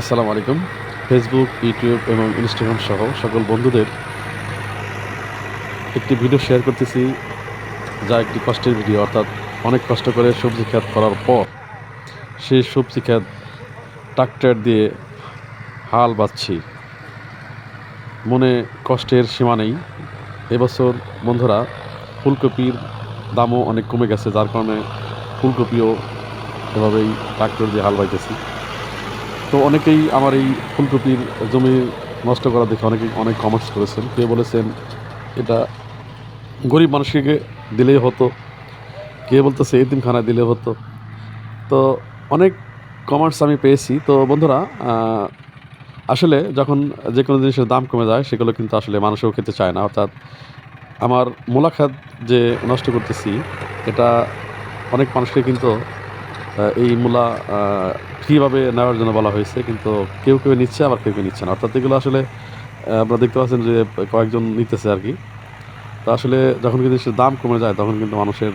আসসালামু আলাইকুম। Facebook YouTube এবং ইনস্টাগ্রাম সহ সকল বন্ধুদের একটি ভিডিও শেয়ার করতেছি, যা একটি কষ্টের ভিডিও অর্থাৎ অনেক কষ্ট করে সবজি ক্ষেত করার পর সেই সবজি ক্ষেত ট্রাক্টর দিয়ে হাল বাঁধছি। মনে কষ্টের সীমা নেই। এবছর বন্ধুরা, ফুলকপির দামও অনেক কমে গেছে, যার কারণে ফুলকপিও এভাবেই ট্রাক্টর দিয়ে হাল বাইতেছি তো অনেকেই আমার এই ফুলকপির জমি নষ্ট করা দেখে অনেকেই অনেক কমেন্টস করেছেন। কেউ বলেছেন, এটা গরিব মানুষকে দিলেই হতো, কে বলতেছে এতিমখানায় দিলে হতো। তো অনেক কমেন্টস আমি পেয়েছি। তো বন্ধুরা আসলে যখন যে কোনো জিনিসের দাম কমে যায়, সেগুলো কিন্তু আসলে মানুষও খেতে চায় না। অর্থাৎ আমার মোলাখাত যে নষ্ট করতেছি, এটা অনেক মানুষকে কিন্তু এই মূলা ফ্রিভাবে নেওয়ার জন্য বলা হয়েছে, কিন্তু কেউ কেউ নিচ্ছে, আবার কেউ কেউ নিচ্ছে না। অর্থাৎ এগুলো আসলে আপনারা দেখতে পাচ্ছেন যে কয়েকজন নিতেছে আর কি। তো আসলে যখন কিন্তু দাম কমে যায়, তখন কিন্তু মানুষের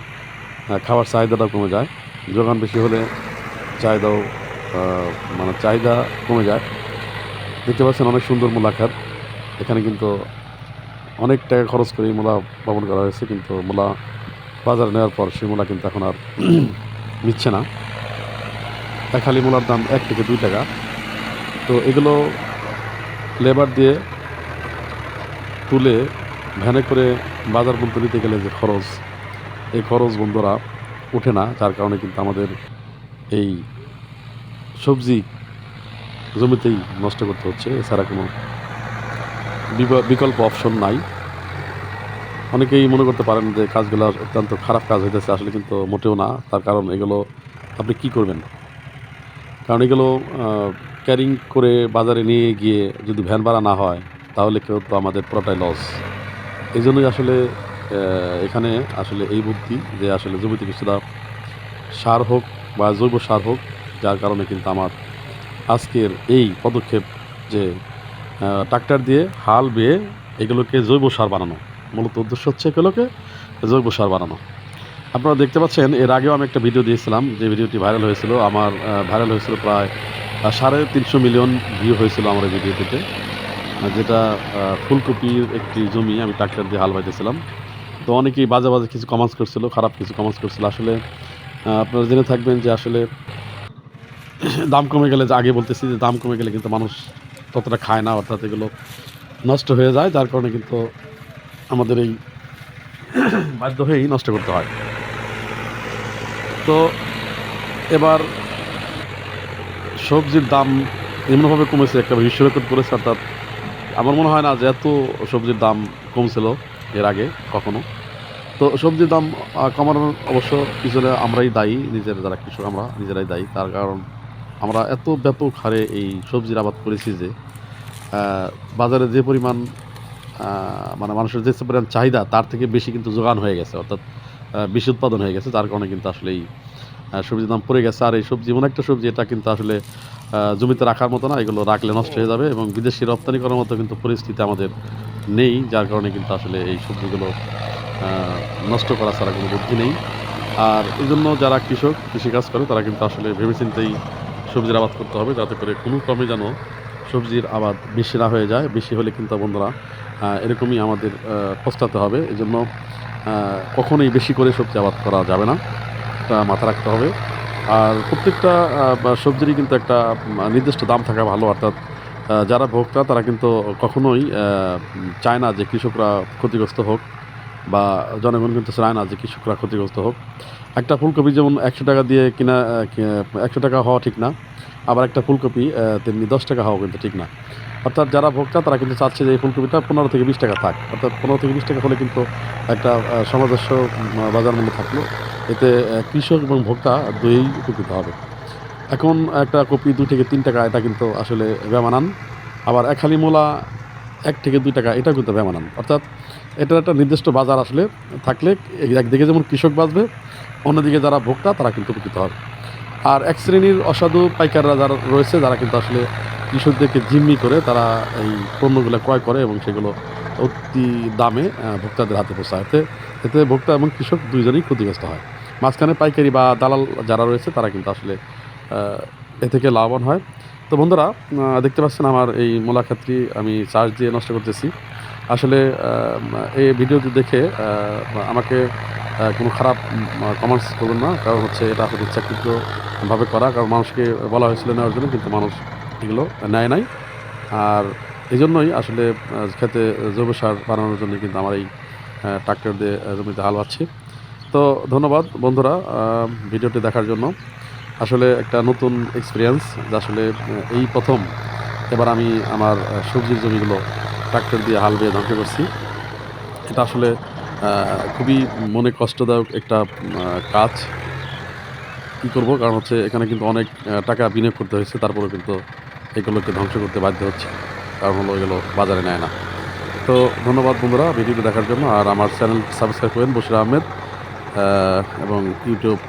খাওয়ার চাহিদাটাও কমে যায়। যোগান বেশি হলে চাহিদাও মানে চাহিদা কমে যায়। দেখতে পাচ্ছেন অনেক সুন্দর মূলা খাত এখানে কিন্তু অনেক টাকা খরচ করে মূলা বপন করা হয়েছে, কিন্তু মূলা বাজারে নেওয়ার পর সেই মূলা কিন্তু এখন আর নিচ্ছে না। এক হালি মূলার দাম এক থেকে দুই টাকা। তো এগুলো লেবার দিয়ে তুলে ভ্যানে করে বাজার পর্যন্ত নিতে গেলে যে খরচ, এই খরচ বন্ধুরা ওঠে না, যার কারণে কিন্তু আমাদের এই সবজি জমিতেই নষ্ট করতে হচ্ছে। এছাড়া কোনো বিকল্প অপশন নাই। অনেকেই মনে করতে পারেন যে কাজগুলো অত্যন্ত খারাপ কাজ হইতেছে, আসলে কিন্তু মোটেও না। তার কারণ এগুলো আপনি কি করবেন? কারণ এগুলো ক্যারিং করে বাজারে নিয়ে গিয়ে যদি ভ্যান ভাড়া না হয়, তাহলে কেউ তো আমাদের পুরোটাই লস এই জন্যই আসলে এখানে আসলে এই বুদ্ধি যে আসলে জমিতে কিছুটা সার হোক বা জৈব সার হোক, যার কারণে কিন্তু আমার আজকের এই পদক্ষেপ যে ট্রাক্টর দিয়ে হাল বেয়ে এগুলোকে জৈব সার বানানো। মূলত উদ্দেশ্য হচ্ছে এগুলোকে জৈব সার বানানো। আপনারা দেখতে পাচ্ছেন, এর আগেও আমি একটা ভিডিও দিয়েছিলাম, যে ভিডিওটি ভাইরাল হয়েছিল। আমার ভাইরাল হয়েছিল প্রায় সাড়ে তিনশো মিলিয়ন ভিউ হয়েছিল আমার এই ভিডিওটিতে যেটা ফুলকপির একটি জমি, আমি ট্রাক্টর দিয়ে হাল বাইতেছিলাম। তো অনেকেই বাজে বাজে কিছু কমেন্টস করছিল, খারাপ কিছু কমেন্টস করছিল। আসলে আপনারা জেনে থাকবেন যে আসলে দাম কমে গেলে যে আগে বলতেছি যে দাম কমে গেলে কিন্তু মানুষ ততটা খায় না, অর্থাৎ এগুলো নষ্ট হয়ে যায়, যার কারণে কিন্তু আমাদের এই বাধ্য হয়েই নষ্ট করতে হয়। তো এবার সবজির দাম এমনভাবে কমেছে, একটা বিশ্ব রেকর্ড করেছে, অর্থাৎ আমার মনে হয় না যে এত সবজির দাম কমছিল এর আগে কখনো। তো সবজির দাম কমানোর অবশ্য পিছনে আমরাই দায়ী, নিজের যারা কৃষক, আমরা নিজেরাই দায়ী। তার কারণ আমরা এত ব্যাপক হারে এই সবজির আবাদ করেছি যে বাজারে যে পরিমাণ মানে মানুষের যে পরিমাণ চাহিদা, তার থেকে বেশি কিন্তু যোগান হয়ে গেছে। অর্থাৎ বেশি উৎপাদন হয়ে গেছে, যার কারণে কিন্তু আসলে এই সবজির দাম পড়ে গেছে। আর এই সবজি, এমন একটা সবজি, এটা কিন্তু আসলে জমিতে রাখার মতো না, এগুলো রাখলে নষ্ট হয়ে যাবে এবং বিদেশি রপ্তানি করার মতো কিন্তু পরিস্থিতি আমাদের নেই, যার কারণে কিন্তু আসলে এই সবজিগুলো নষ্ট করা ছাড়া কোনো বুদ্ধি নেই। আর এই জন্য যারা কৃষক কৃষিকাজ করে, তারা কিন্তু আসলে ভেবেচিন্তেই সবজির আবাদ করতে হবে, যাতে করে কোনো ক্রমে যেন সবজির আবাদ বেশি না হয়ে যায়। বেশি হলে কিন্তু বন্ধুরা এরকমই আমাদের পস্তাতে হবে। এই জন্য কখনোই বেশি করে সবজি আবাদ করা যাবে না। এটা মাথা রাখতে হবে। আর প্রত্যেকটা সবজিরই কিন্তু একটা নির্দিষ্ট দাম থাকা ভালো, অর্থাৎ যারা ভোক্তা, তারা কিন্তু কখনোই চায় না যে কৃষকরা ক্ষতিগ্রস্ত হোক বা জনগণ কিন্তু চায় না যে কৃষকরা ক্ষতিগ্রস্ত হোক। একটা ফুলকপি যেমন একশো টাকা দিয়ে কিনা একশো টাকা হওয়া ঠিক না, আবার একটা ফুলকপি তেমনি দশ টাকা হওয়া কিন্তু ঠিক না। অর্থাৎ যারা ভোক্তা, তারা কিন্তু চাচ্ছে যে এই ফুলকপিটা পনেরো থেকে বিশ টাকা থাক। অর্থাৎ পনেরো থেকে বিশ টাকা হলে কিন্তু একটা সামঞ্জস্য বাজার মূল্য থাকল। এতে কৃষক এবং ভোক্তা দুই উপকৃত হবে। এখন একটা কপি দুই থেকে তিন টাকা, এটা কিন্তু আসলে বেমানান। আবার এক হালি মূলা এক থেকে দুই টাকা, এটাও কিন্তু বেমানান। অর্থাৎ এটার একটা নির্দিষ্ট বাজার আসলে থাকলে একদিকে যেমন কৃষক বাঁচবে, অন্যদিকে যারা ভোক্তা, তারা কিন্তু উপকৃত হবে। আর এক শ্রেণির অসাধু পাইকাররা যারা রয়েছে, যারা কিন্তু আসলে কৃষকদেরকে জিম্মি করে তারা এই পণ্যগুলো ক্রয় করে এবং সেগুলো অতি দামে ভোক্তাদের হাতে পৌঁছায়। এতে এতে ভোক্তা এবং কৃষক দুইজনেই ক্ষতিগ্রস্ত হয়। মাঝখানে পাইকারি বা দালাল যারা রয়েছে, তারা কিন্তু আসলে এ থেকে লাভবান হয়। তো বন্ধুরা দেখতে পাচ্ছেন আমার এই মূলা ক্ষেত্রে আমি চার্জ দিয়ে নষ্ট করতেছি। আসলে এই ভিডিওটি দেখে আমাকে কোনো খারাপ কমেন্টস করবেন না। কারণ হচ্ছে এটা আসলে ইচ্ছাকৃতভাবে করা। কারণ মানুষকে বলা হয়েছিল নেওয়ার জন্য, কিন্তু মানুষ এগুলো নেয় নাই। আর এই জন্যই আসলে খেতে জৈব সার বানানোর জন্য কিন্তু আমার এই ট্রাক্টর দিয়ে জমিতে হাল বাচ্ছি তো ধন্যবাদ বন্ধুরা ভিডিওটি দেখার জন্য। আসলে একটা নতুন এক্সপিরিয়েন্স যে আসলে এই প্রথম এবার আমি আমার সবজির জমিগুলো ট্রাক্টর দিয়ে হাল দিয়ে ধ্বংস করছি। এটা আসলে খুবই মনে কষ্টদায়ক একটা কাজ। কী করব? কারণ হচ্ছে এখানে কিন্তু অনেক টাকা বিনিয়োগ করতে হয়েছে তারপরে কিন্তু এগুলোকে ধ্বংস করতে বাধ্য হচ্ছে। কারণ হলো এগুলো বাজারে নেয় না। তো ধন্যবাদ বন্ধুরা ভিডিওটি দেখার জন্য। আর আমার চ্যানেল সাবস্ক্রাইব করেন বসির আহমেদ এবং ইউটিউব